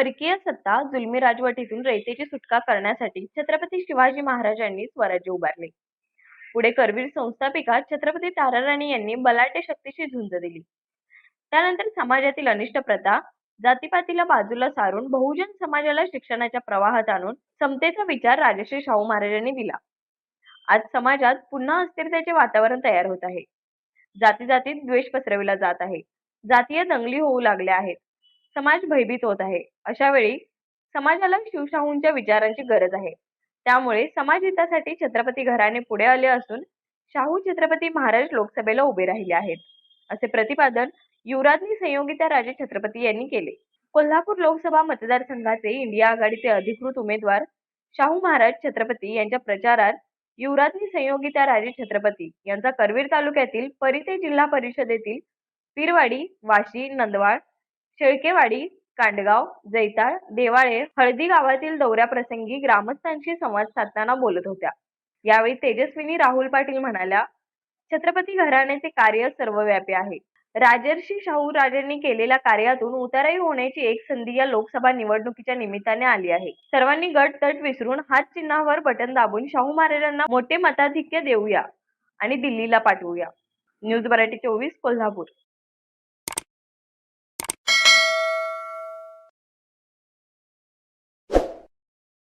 परकीय सत्ता जुलमी राजवटीतून रयतेची सुटका करण्यासाठी छत्रपती शिवाजी महाराजांनी स्वराज्य उभारले. पुढे करवीर संस्थापिका छत्रपती ताराराणी यांनी बलाढ्य शक्तीशी झुंज दिली. त्यानंतर समाजातील अनिष्ट प्रथा जातीपातीला बाजूला सारून बहुजन समाजाला शिक्षणाच्या प्रवाहात आणून समतेचा विचार राजश्री शाहू महाराजांनी दिला. आज समाजात पुन्हा अस्थिरतेचे वातावरण तयार होत आहे. जाती जातीत द्वेष पसरविला जात आहे. जातीय दंगली होऊ लागल्या आहेत. समाज भयभीत होत आहे. अशा वेळी समाजाला शिवशाहूंच्या विचारांची गरज आहे. त्यामुळे समाज हितासाठी छत्रपती घराणे पुढे आले असून शाहू छत्रपती महाराज लोकसभेला उभे राहिले आहेत. असे प्रतिपादन युवराज्ञी संयोगिता राजे छत्रपती यांनी केले. कोल्हापूर लोकसभा मतदारसंघाचे इंडिया आघाडीचे अधिकृत उमेदवार शाहू महाराज छत्रपती यांच्या प्रचारात युवराज्ञी संयोगिता राजे छत्रपती यांचा करवीर तालुक्यातील परिते जिल्हा परिषदेतील पिरवाडी वाशी नंदवाड शेळकेवाडी कांडगाव जैताळ देवाळे हळदी गावातील दौऱ्याप्रसंगी ग्रामस्थांशी संवाद साधताना बोलत होत्या. यावेळी तेजस्विनी राहुल पाटील म्हणाल्या छत्रपती घराण्याचे कार्य सर्वव्यापी आहे. राजर्षी शाहू राजांनी केलेल्या कार्यातून उताराई होण्याची एक संधी या लोकसभा निवडणुकीच्या निमित्ताने आली आहे. सर्वांनी गट तट विसरून हात चिन्हावर बटन दाबून शाहू महाराजांना मोठे मताधिक्य देऊया आणि दिल्लीला पाठवूया. न्यूज मराठी चोवीस कोल्हापूर.